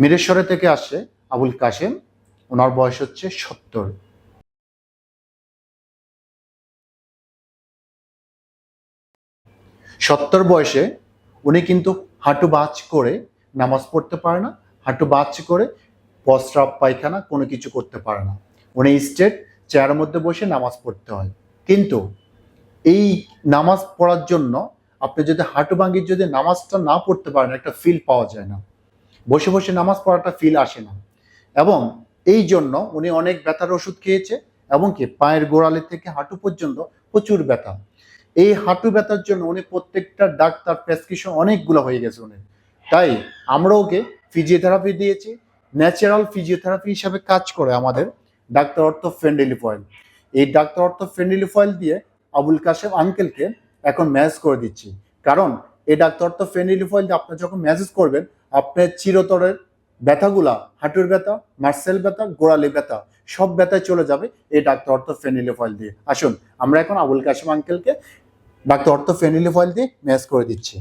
মিরেশ্বরে থেকে আসে আবুল কাশেম। ওনার বয়স হচ্ছে সত্তর। সত্তর বয়সে উনি কিন্তু হাঁটু বাজ করে নামাজ পড়তে পারে না, হাঁটু বাজ করে প্রস্রাব পায়খানা কোনো কিছু করতে পারে না। উনি স্টেট চেয়ারের মধ্যে বসে নামাজ পড়তে হয়। কিন্তু এই নামাজ পড়ার জন্য আপনি যদি হাঁটু ভাঙ্গির যদি নামাজটা না পড়তে পারেন, একটা ফিল পাওয়া যায় না। বসে বসে নামাজ পড়াটা ফিল আসে না। এবং এই জন্য উনি অনেক ব্যথার ওষুধ খেয়েছে এবং কি পায়ের গোড়ালি থেকে হাঁটু পর্যন্ত প্রচুর ব্যথা। এই হাঁটু ব্যথার জন্য উনি প্রত্যেকটা ডাক্তার প্রেসক্রিপশন অনেকগুলো হয়ে গেছে উনি তাই আমরা ওকে ফিজিওথেরাপি দিয়েছি ন্যাচারাল ফিজিওথেরাপি হিসাবে কাজ করে আমাদের ডাক্তার অর্থ ফ্রেন্ডলি ফয়েল এই ডাক্তার অর্থ ফ্রেন্ডলি ফয়েল দিয়ে আবুল কাশেম আঙ্কেলকে এখন ম্যানেজ করে দিচ্ছি। কারণ এই ডাক্তার অর্থ ফ্রেন্ডলি ফয়েল দিয়ে আপনি যখন ম্যাসেজ করবেন আপনার চিরতরের ব্যথাগুলা, হাঁটুর ব্যথা, মার্সেল ব্যথা, গোড়ালি ব্যথা, সব ব্যথায় চলে যাবে এই ডাক্তার অর্থ ফেনিলি ফয়েল দিয়ে। আসুন, আমরা এখন আবুল কাশিম আঙ্কেলকে ডাক্তার অর্থ ফেনিলি ফয়েল দিয়ে ম্যাচ করে দিচ্ছি।